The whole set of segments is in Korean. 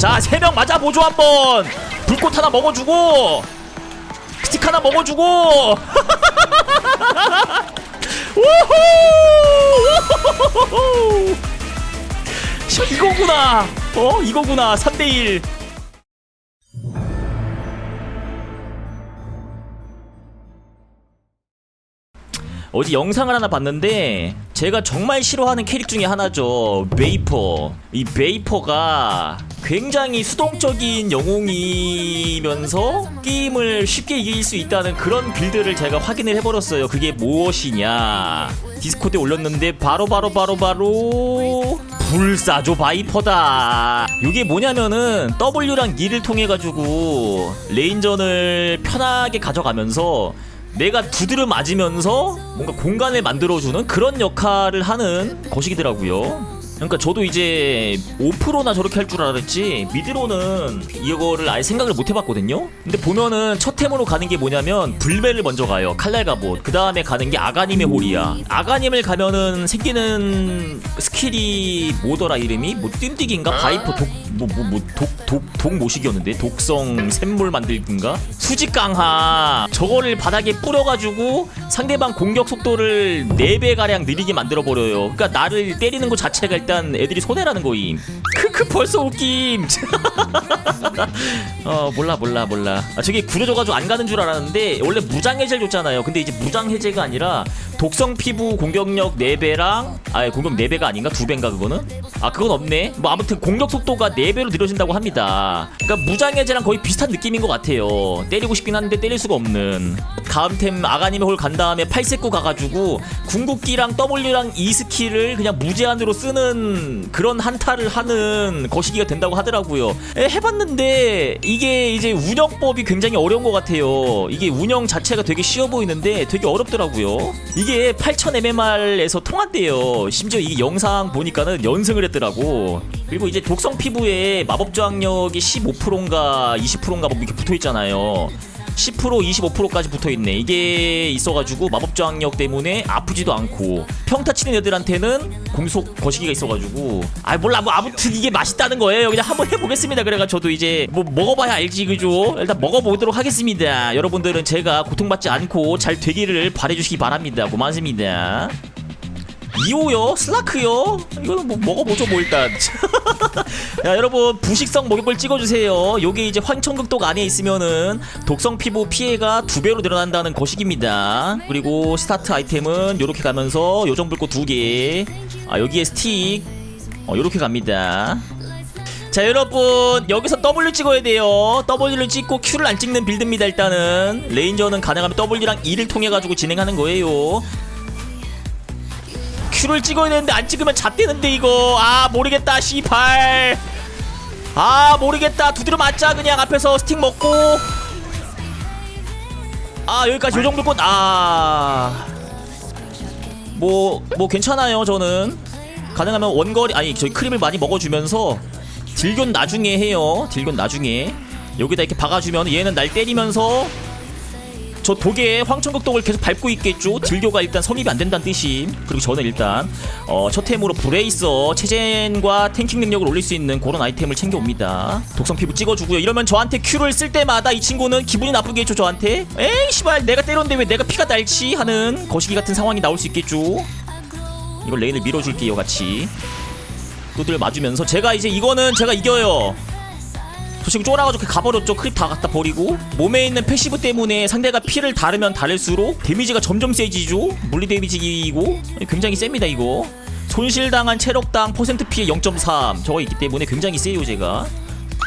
자, 세 명 맞아 보죠, 한번. 불꽃 하나 먹어주고, 스틱 하나 먹어주고. 우후! 셔, 이거구나. 어, 이거구나. 3대 1. 어제 영상을 하나 봤는데 제가 정말 싫어하는 캐릭 중에 하나죠. 베이퍼. 이 베이퍼가 굉장히 수동적인 영웅이면서 게임을 쉽게 이길 수 있다는 그런 빌드를 제가 확인을 해버렸어요. 그게 무엇이냐. 디스코드에 올렸는데 바로 바로 바로 바로 불사조 바이퍼다. 이게 뭐냐면은 W랑 E를 통해 가지고 레인전을 편하게 가져가면서 내가 두드려 맞으면서 뭔가 공간을 만들어주는 그런 역할을 하는 것이더라고요. 그러니까 저도 이제 5%나 저렇게 할 줄 알았지 미드로는 이거를 아예 생각을 못 해봤거든요. 근데 보면은 첫 템으로 가는 게 뭐냐면 불벨을 먼저 가요. 칼날 갑옷. 그 다음에 가는 게 아가님의 홀이야. 아가님을 가면은 생기는 스킬이 뭐더라 이름이? 뭐 뜀뛰기인가? 바이퍼 독 뭐 뭐 뭐 독 독 독 모식이었는데 독성 샘물 만들기인가? 수직 강화 저거를 바닥에 뿌려가지고 상대방 공격 속도를 4배 가량 느리게 만들어 버려요. 그러니까 나를 때리는 것 자체가 일단 애들이 손해라는 거임. 크크 벌써 웃김. 어 몰라 몰라 몰라. 아, 저게 구려져가지고 안 가는 줄 알았는데 원래 무장 해제를 줬잖아요. 근데 이제 무장 해제가 아니라 독성 피부 공격력 4배랑 아 공격 4배가 아닌가 2배인가 그거는? 아 그건 없네. 뭐 아무튼 공격 속도가 4배로 늘어진다고 합니다. 그러니까 무장 해제랑 거의 비슷한 느낌인 것 같아요. 때리고 싶긴 한데 때릴 수가 없는. 다음 템 아가님의 홀 간 다음에 팔색구 가가지고 궁극기랑 W랑 E 스킬을 그냥 무제한으로 쓰는 그런 한타를 하는 거시기가 된다고 하더라고요. 에, 해봤는데 이게 이제 운영법이 굉장히 어려운 것 같아요. 이게 운영 자체가 되게 쉬워 보이는데 되게 어렵더라고요. 이게 8000mm에서 통한대요. 심지어 이 영상 보니까는 연승을 했더라고. 그리고 이제 독성 피부에 마법 저항력이 15%인가 20%인가 뭐 이렇게 붙어 있잖아요. 10% 25%까지 붙어 있네. 이게 있어가지고 마법 저항력 때문에 아프지도 않고 평타 치는 애들한테는 공속 거시기가 있어가지고 아 몰라 뭐 아무튼 이게 맛있다는 거예요. 그냥 한번 해보겠습니다. 그래가 저도 이제 뭐 먹어봐야 알지 그죠? 일단 먹어보도록 하겠습니다. 여러분들은 제가 고통받지 않고 잘 되기를 바래주시기 바랍니다. 고맙습니다. 2호요? 슬라크요? 이거는 뭐 먹어보죠 뭐 일단. 야 여러분 부식성 목욕을 찍어주세요. 요게 이제 황천극독 안에 있으면은 독성 피부 피해가 두 배로 늘어난다는 거식입니다. 그리고 스타트 아이템은 요렇게 가면서 요정불꽃 두개. 아 여기에 스틱. 어 요렇게 갑니다. 자 여러분 여기서 W 찍어야 돼요. W를 찍고 Q를 안 찍는 빌드입니다 일단은. 레인저는 가능하면 W랑 E를 통해 가지고 진행하는 거예요 Q를 찍어야 되는데 안 찍으면 잣대는데 이거. 아 모르겠다 씨발. 아 모르겠다. 두드려 맞자 그냥 앞에서 스틱 먹고. 아 여기까지 요 정도 꽃아뭐 뭐 괜찮아요 저는. 가능하면 원거리 아니 저희 크림을 많이 먹어주면서 딜견 나중에 해요. 딜견 나중에. 여기다 이렇게 박아주면 얘는 날 때리면서 저 독에 황천극독을 계속 밟고 있겠죠. 딜교가 일단 성립이 안 된다는 뜻이. 그리고 저는 일단 어, 첫 템으로 브레이서 체젠과 탱킹 능력을 올릴 수 있는 그런 아이템을 챙겨옵니다. 독성 피부 찍어주고요. 이러면 저한테 Q를 쓸 때마다 이 친구는 기분이 나쁘게 했죠. 저한테. 에이 씨발 내가 때렸는데 왜 내가 피가 날지 하는 거시기 같은 상황이 나올 수 있겠죠. 이걸 레인을 밀어줄게요 같이. 또들 맞으면서 제가 이제 이거는 제가 이겨요. 저 지금 쫄아가지고 가버렸죠. 크립 다 갖다 버리고. 몸에 있는 패시브 때문에 상대가 피를 다르면 다를수록 데미지가 점점 세지죠. 물리 데미지이고. 굉장히 셉니다 이거. 손실당한 체력당 퍼센트 피해 0.3 저거 있기 때문에 굉장히 세요 제가.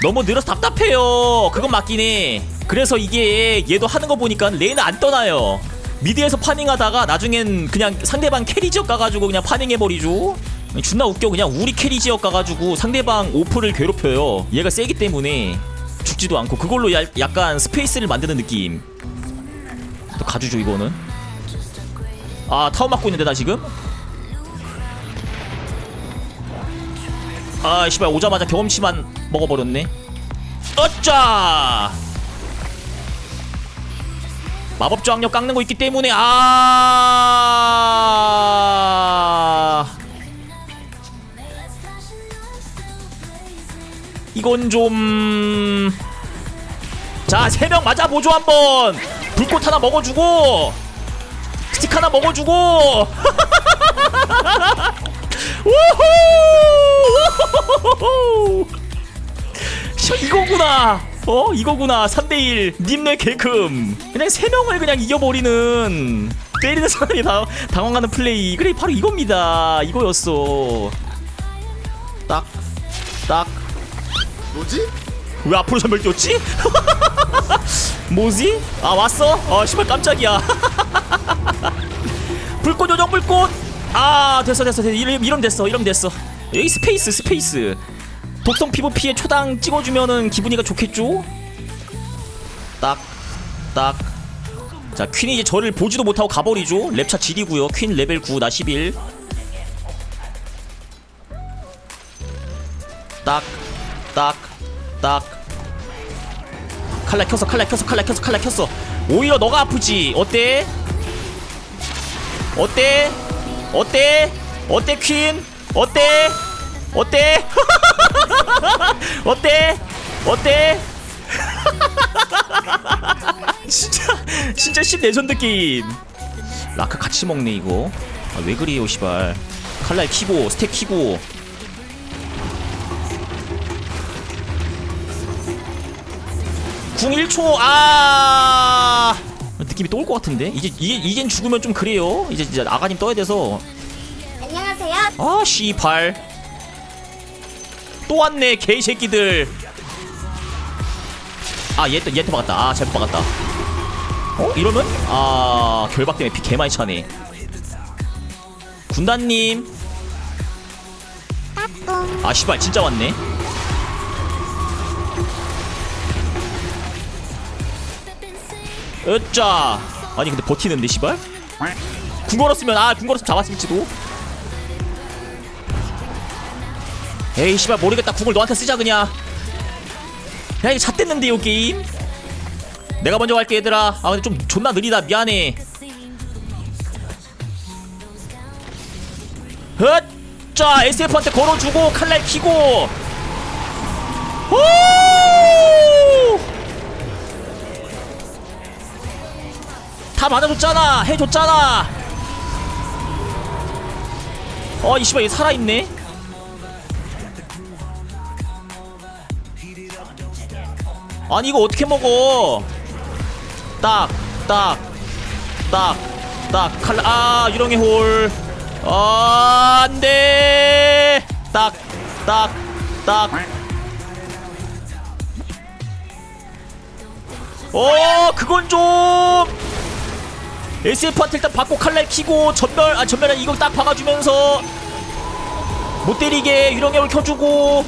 너무 늘어서 답답해요. 그건 맞긴 해. 그래서 이게 얘도 하는 거 보니까 레인을 안 떠나요. 미드에서 파밍하다가 나중엔 그냥 상대방 캐리 지역 가가지고 그냥 파밍해버리죠 존나 웃겨. 그냥 우리 캐리 지역 가가지고 상대방 오프를 괴롭혀요. 얘가 세기 때문에 죽지도 않고 그걸로 야, 약간 스페이스를 만드는 느낌. 또 가주죠 이거는. 아 타워 맞고 있는데 나 지금? 아 씨발 오자마자 경험치만 먹어버렸네. 어짜! 마법 저항력 깎는 거 있기 때문에 아 이건 좀... 자, 세 명 맞아보죠, 한번! 불꽃 하나 먹어주고! 스틱 하나 먹어주고! 우후! 셔, 이거구나! 어? 이거구나. 3대1. 님네 개금. 그냥 세 명을 그냥 이겨버리는. 때리는 사람이 다, 당황하는 플레이. 그래, 바로 이겁니다. 이거였어. 딱, 딱. 뭐지? 왜 앞으로 전멸 뛰었지? 뭐지? 아 왔어? 아 씨발 깜짝이야 불꽃 요정 불꽃 아 됐어 됐어 됐어 이름, 됐어 이름 됐어 여기 스페이스 스페이스 독성 피해 초당 찍어주면은 기분이가 좋겠죠? 딱딱 자 퀸이 이제 저를 보지도 못하고 가버리죠 랩차 지리고요 퀸 레벨 9 나 11 딱, 딱, 딱. 칼날 켰어, 칼날 켰어, 칼날 켰어, 칼날 켰어. 오히려 너가 아프지. 어때? 어때? 어때? 어때 퀸? 어때? 어때? 어때? 어때? 진짜 진짜 씹 레전드 게임. 라카 같이 먹네 이거. 아, 왜 그래요, 시발. 칼날 키고 스택 키고 궁 1초. 아. 느낌이 또 올 것 같은데? 이제 이제 이젠 죽으면 좀 그래요. 이제 이제 아가님 떠야 돼서. 안녕하세요. 아 씨발. 또 왔네 개새끼들. 아얘또 얘한테 박았다. 아 잘못 박았다. 어 이러면? 아 결박 때문에 피 개 많이 차네. 군단님. 아 씨발 진짜 왔네 으짜. 아니 근데 버티는데 씨발? 궁 걸었으면 아궁 걸었으면 잡았을지도. 에이 씨발 모르겠다. 궁을 너한테 쓰자 그냥. 야 이거 잣됐는데 요 게임? 내가 먼저 갈게 얘들아. 아 근데 좀 존나 느리다. 미안해. 헛 자 SF한테 걸어주고 칼날 키고. 오! 다 맞아줬잖아. 해줬잖아. 어 이 씨발 얘 살아있네? 아니 이거 어떻게 먹어? 딱딱딱딱 칼라 아 유령의 홀. 아, 안돼. 딱딱딱. 어 그건 좀 SF한테 일단 받고 칼날 키고 전멸 아 전멸은 이거 딱 박아주면서 못 때리게 유령액을 켜주고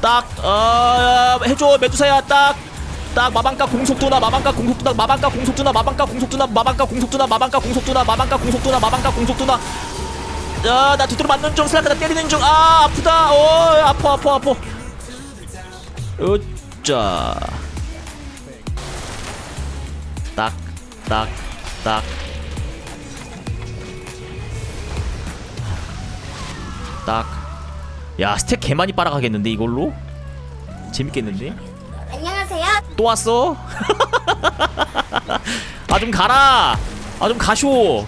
딱 어, 해줘. 메두사야 딱 딱 마방가 공속도나 마방가 공속도나 마방가 공속도나 마방가 공속도나 마방가 공속도나 마방가 공속도나 마방가 공속도나 마방가 공속도나. 야나 두드려 맞는 중 슬라크다 때리는 중아 아프다. 어 아파 아파 아파. 으짜. 딱, 딱, 딱. 딱. 야, 스택 개 많이 빨아가겠는데, 이걸로? 재밌겠는데? 안녕하세요. 또 왔어? 아, 좀 가라! 아, 좀 가쇼!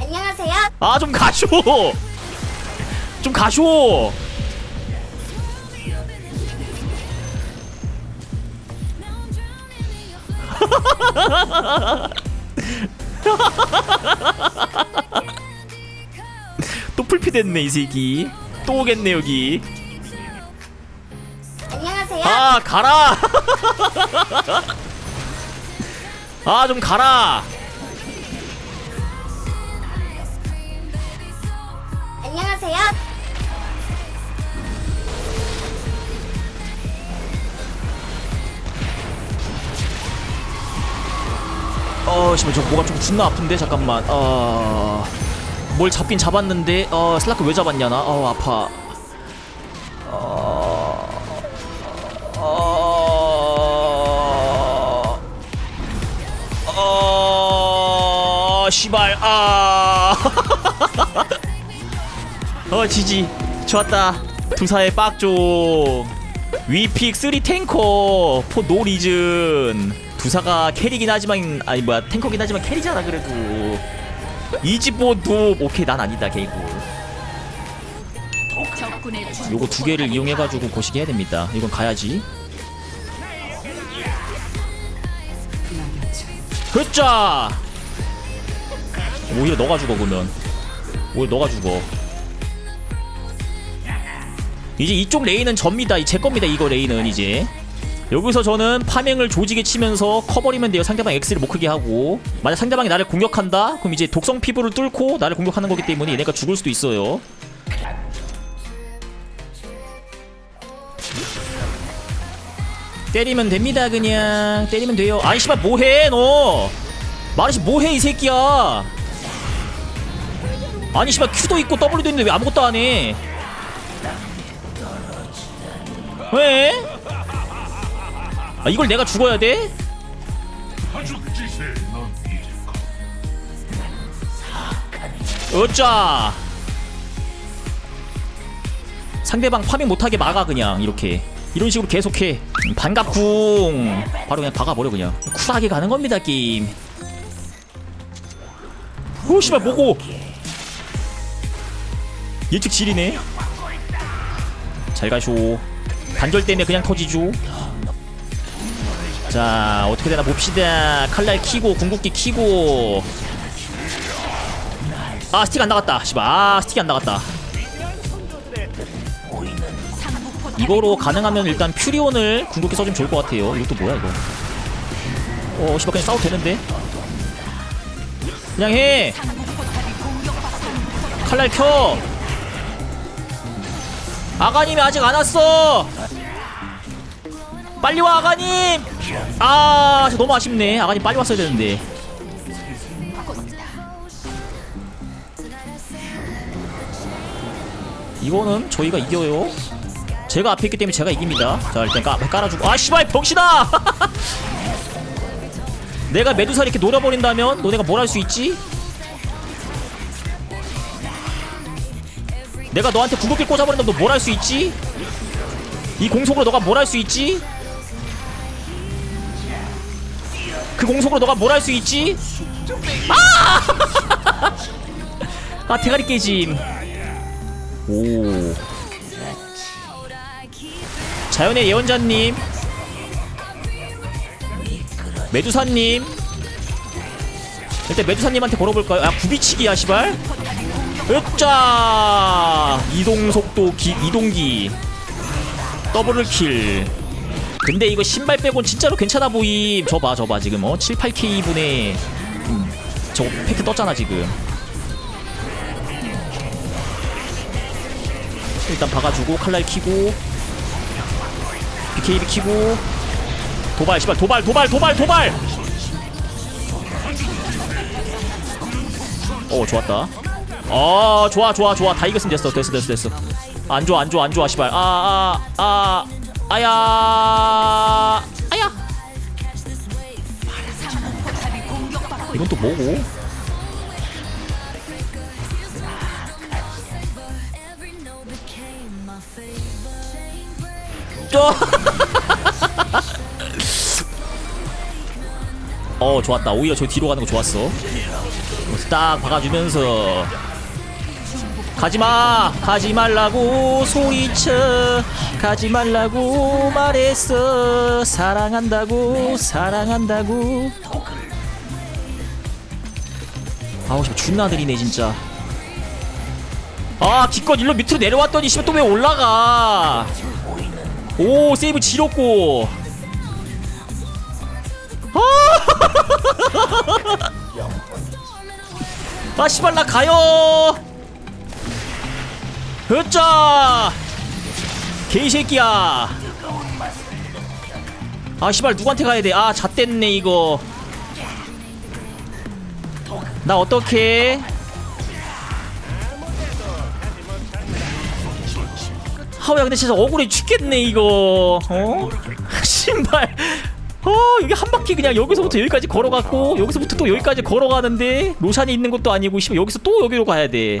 안녕하세요. 아, 좀 가쇼! 좀 가쇼! 또 풀피 됐네, 이 새끼. 또 오겠네, 여기. 안녕하세요. 아 가라 아 좀 가라 저 뭐가 좀 존나 아픈데? 잠깐만. 어 뭘 잡긴 잡았는데 어 슬라크 왜 잡았냐 나어 아파. 어... 어... 어... 씨발. 아... 어 지지. 좋았다. 투사의 빡조 위픽 3 탱커 포 노 리즌. 두사가 캐리긴 하지만 아니 뭐야 탱커긴 하지만 캐리잖아 그래도. 이집보도 오케이 난 아니다 개이고 요거 두 개를 이용해가지고 고시기 해야 됩니다. 이건 가야지. 흐짜 오히려 너가 죽어 그러면. 오히려 너가 죽어 이제 이쪽 레인은 접니다. 이제 겁니다. 이거 레인은 이제. 여기서 저는 파밍을 조지게 치면서 커버리면 돼요. 상대방 X를 못 크게 하고. 만약 상대방이 나를 공격한다? 그럼 이제 독성 피부를 뚫고 나를 공격하는 거기 때문에 얘네가 죽을 수도 있어요. 때리면 됩니다 그냥. 때리면 돼요. 아니 씨발 뭐해 너? 마르시 뭐해 이 새끼야? 아니 씨발 Q도 있고 W도 있는데 왜 아무것도 안해 왜? 아 이걸 내가 죽어야 돼? 어짜 상대방 파밍 못하게 막아 그냥 이렇게. 이런 식으로 계속해. 음, 반갑궁 바로 그냥 박아버려 그냥. 쿨하게 가는 겁니다 게임. 오 씨발 뭐고? 예측 지리네. 잘 가쇼 단절 때문에 그냥 터지죠. 자 어떻게 되나 봅시다. 칼날 키고 궁극기 키고. 아 스틱 안 나갔다. 씨발. 아 스틱이 안 나갔다. 이거로 가능하면 일단 퓨리온을 궁극기 써주면 좋을 것 같아요. 이것도 뭐야 이거? 어 씨발 그냥 싸워도 되는데? 그냥 해! 칼날 켜 아가님이 아직 안 왔어. 빨리 와 아가님. 아저 너무 아쉽네. 아가님 빨리 왔어야 되는데. 이거는 저희가 이겨요. 제가 앞에 있기 때문에 제가 이깁니다. 자 일단 까, 깔아주고. 아 씨발 병신아! 내가 메두사 이렇게 노려버린다면 너네가 뭘 할 수 있지? 내가 너한테 구급기 꽂아버린다면 너 뭘 할 수 있지? 이 공속으로 너가 뭘 할 수 있지? 그 공속으로 너가 뭘 할 수 있지? 아! 아 대가리 깨짐 오 자연의 예언자님 메두사님 일단 메두사님한테 걸어볼까요? 아 구비치기야 시발 으짜! 이동 속도 기 이동기. 더블 킬. 근데 이거 신발 빼곤 진짜로 괜찮아 보임. 저봐 저봐 지금 어? 7, 8K 분의 음, 저거 팩트 떴잖아 지금. 일단 박아주고 칼날 키고. BKB 키고. 도발 씨발 도발 도발 도발 도발! 어 좋았다 어 좋아 좋아 좋아. 다 이겼으면 됐어. 됐어 됐어 됐어. 안 좋아 안 좋아 안 좋아 씨발. 아아 아 아, 아야. 아야. 이건 또 뭐고? 저- 어 좋았다. 오히려 저 뒤로 가는 거 좋았어. 딱 박아주면서 가지마 가지 말라고 소리쳐 가지 말라고 말했어. 사랑한다고 사랑한다고. 아우 씨 존나 느리네 진짜. 아 기껏 일로 밑으로 내려왔더니 씨발 또 왜 올라가? 오 세이브 지렸고. 아 씨발 나 가요 으짜! 개새끼야. 아 씨발 누구한테 가야 돼 아 잣됐네 이거. 나 어떡해? 하우야 근데 진짜 억울해 죽겠네 이거. 어? 신발. 어 여기 한 바퀴 그냥 여기서부터 여기까지 걸어갔고 여기서부터 또 여기까지 걸어가는데 로샨이 있는 것도 아니고 여기서 또 여기로 가야 돼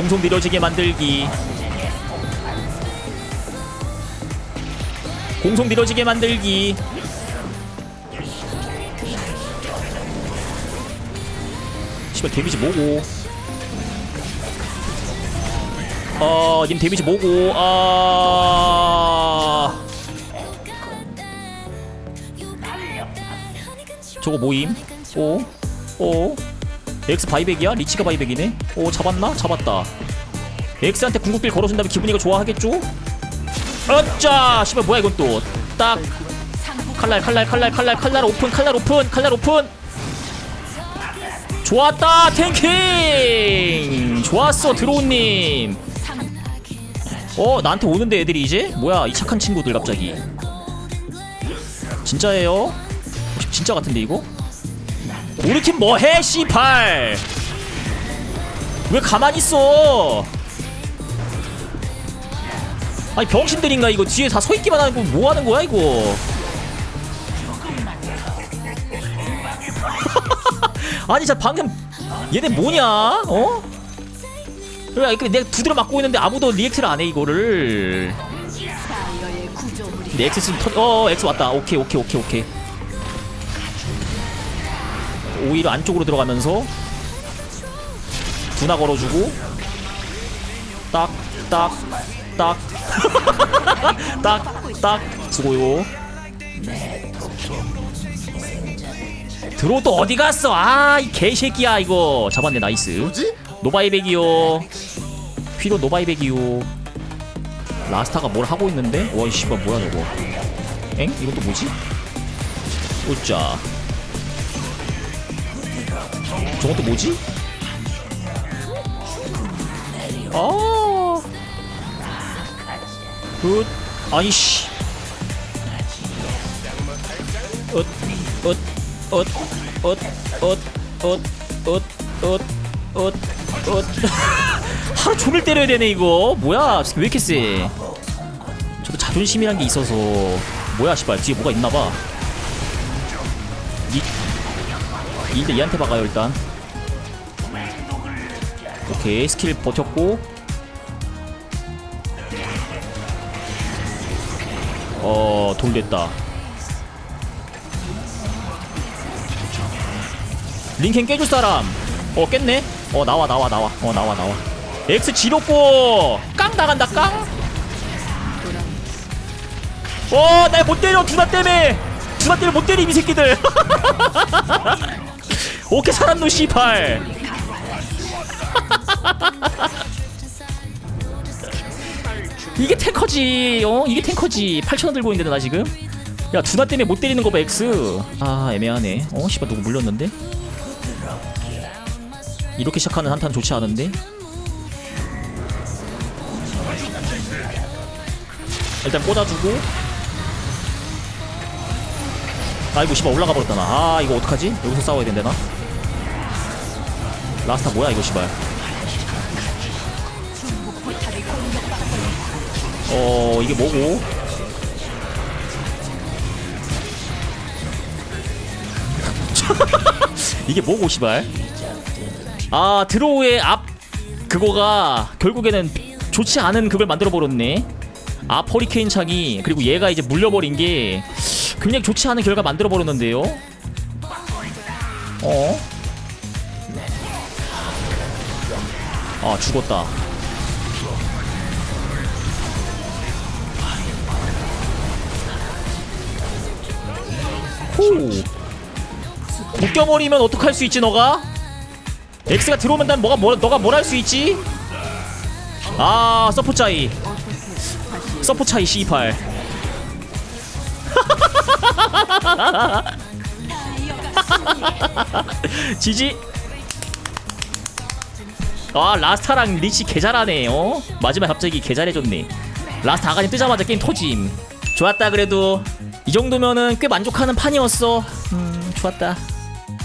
공속 느려지게 만들기. 공속 느려지게 만들기. 시발 데미지 뭐고? 어님 데미지 뭐고? 아. 저거 모임? 오? 오. 엑스 바이백이야? 리치가 바이백이네? 오 잡았나? 잡았다. 엑스한테 궁극기를 걸어준 다음에 기분이가 좋아하겠죠? 어짜! 씨발 뭐야 이건 또 딱. 칼날 칼날 칼날 칼날 칼날 오픈 칼날 오픈 칼날 오픈. 좋았다 탱킹! 좋았어 드로우님. 어 나한테 오는데 애들이 이제? 뭐야 이 착한 친구들 갑자기. 진짜예요? 진짜 같은데 이거 우리 팀 뭐해 씨발? 왜 가만히 있어? 아니 병신들인가 이거? 뒤에 다 서 있기만 하는 거 뭐 하는 거야 이거? 아니 자 방금 얘네 뭐냐? 어? 왜 이렇게 내가 두드려 맞고 있는데 아무도 리액트를 안 해 이거를. 근데 엑스 터... 어 엑스 왔다. 오케이 오케이 오케이 오케이 오히려 안쪽으로 들어가면서 두나 걸어주고 딱 딱 딱 딱딱 수고요. 드로 또 어디 갔어? 아 이 개새끼야 이거. 잡았네 나이스? 노바이백이요. 휘도 노바이백이요. 라스타가 뭘 하고 있는데? 와 씨발 뭐야 저거. 엥? 또 뭐지? 오짜 또 뭐지? 아. 굿. 아이씨. 엇엇 엇 엇 엇 엇 엇 엇 엇 하루 종일 때려야 되네 이거. 뭐야 왜 이렇게 세? 저도 자존심이란 게 있어서 뭐야 씨발. 뒤에 뭐가 있나봐. 이 이제 얘한테 박아요 일단 오케이 스킬 버텼고. 어 돌됐다. 링켄 깨줄 사람. 어 깼네? 어 나와 나와 나와. 어 나와 나와. X 지렸고. 깡 나간다 깡. 어, 날 못 때려 두나 때문에. 두나 때문에 못 때림 이 새끼들. 오케이 살았노 씨발 이게 탱커지 어? 이게 탱커지. 8천원 들고 있는데 나 지금? 야 두나 때문에 못 때리는 거봐 X. 아 애매하네. 어 씨발 누구 물렸는데? 이렇게 시작하는 한탄 좋지 않은데? 일단 꽂아주고. 아이고 씨발 올라가 버렸다 나아 이거 어떡하지? 여기서 싸워야 된대나. 라스타 뭐야 이거 씨발 어 이게 뭐고? 이게 뭐고 씨발? 아 드로우의 앞 그거가 결국에는 좋지 않은 그걸 만들어 버렸네. 앞 허리케인 창이 그리고 얘가 이제 물려버린 게 굉장히 좋지 않은 결과 만들어 버렸는데요? 어? 아 죽었다 웃겨버리면 어떡할 수 있지 너가? 엑스가 들어오면 난 뭐가 뭐, 너가 뭘 할 수 있지? 아 서포 차이. 서포 차이 C8 지지. 아 라스타랑 리치 개잘하네요 어? 마지막 갑자기 개잘해줬네. 라스타 아가님 뜨자마자 게임 터짐. 좋았다 그래도. 이 정도면은 꽤 만족하는 판이었어. 음, 좋았다.